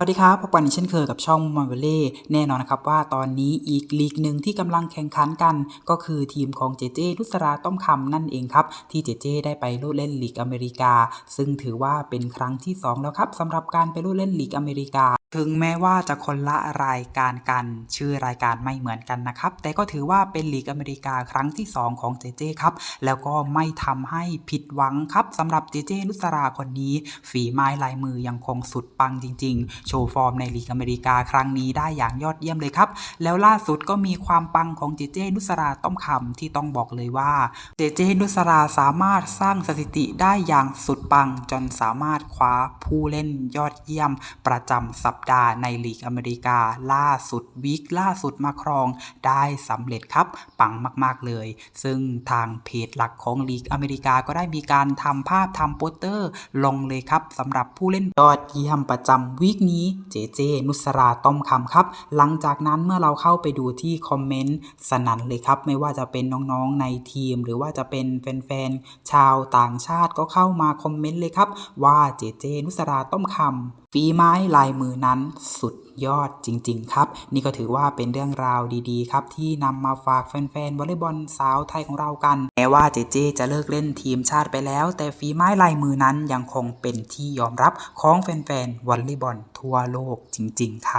สวัสดีครับพบกันอีกเช่นเคยกับช่องมอนเวเล่แน่นอนนะครับว่าตอนนี้อีกลีกหนึ่งที่กำลังแข่งขันกัน ก็คือทีมของเจเจนุสราต้อมคำนั่นเองครับ ที่เจเจได้ไปโลดเล่นลีกอเมริกา ซึ่งถือว่าเป็นครั้งที่ 2 แล้วครับสำหรับการไปโลดเล่นลีกอเมริกาถึงแม้ว่าจะคนละรายการกัน ชื่อรายการไม่เหมือนกันนะครับ แต่ก็ถือว่าเป็นลีกอเมริกาครั้งที่ 2 ของเจเจครับ แล้วก็ไม่ทำให้ผิดหวังครับสำหรับเจเจนุสราคนนี้ ฝีไม้ลายมือยังคงสุดปังจริง ๆ โชว์ฟอร์มในลีกอเมริกาครั้งนี้ได้อย่างยอดเยี่ยมเลยครับ แล้วล่าสุดก็มีความปังของเจเจนุสราต้อมคำที่ต้องบอกเลยว่าเจเจนุสราสามารถสร้างสถิติได้อย่างสุดปังจนสามารถคว้าผู้เล่นยอดเยี่ยมประจำสัปดาห์ในลีกอเมริกา ล่าสุดวีคล่าสุดมาครองได้สำเร็จครับ ปังมาก ๆ เลย ซึ่งทางเพจหลักของลีกอเมริกาก็ได้มีการทำภาพทำโปสเตอร์ลงเลยครับสำหรับผู้เล่นยอดเยี่ยมประจำวีคนี้เจเจ นุสราต้อมคำครับ หลังจากนั้นเมื่อเราเข้าไปดูที่คอมเมนต์สนั่นเลยครับไม่ว่าจะเป็นน้องๆในทีม หรือว่าจะเป็นแฟนๆชาวต่างชาติก็เข้ามาคอมเมนต์เลยครับ ว่าเจเจ นุสราต้อมคำฝีไม้ลายมือนนสุดยอดจริง ๆ ครับ นี่ก็ถือว่าเป็นเรื่องราวดีๆ ครับ ที่นำมาฝากแฟนๆวอลเลย์บอลสาวไทยของเรากันแม้ว่าเจเจจะเลิกเล่นทีมชาติไปแล้ว แต่ฝีไม้ลายมือนั้นยังคงเป็นที่ยอมรับของแฟนๆวอลเลย์บอลทั่วโลกจริง ๆ ครับ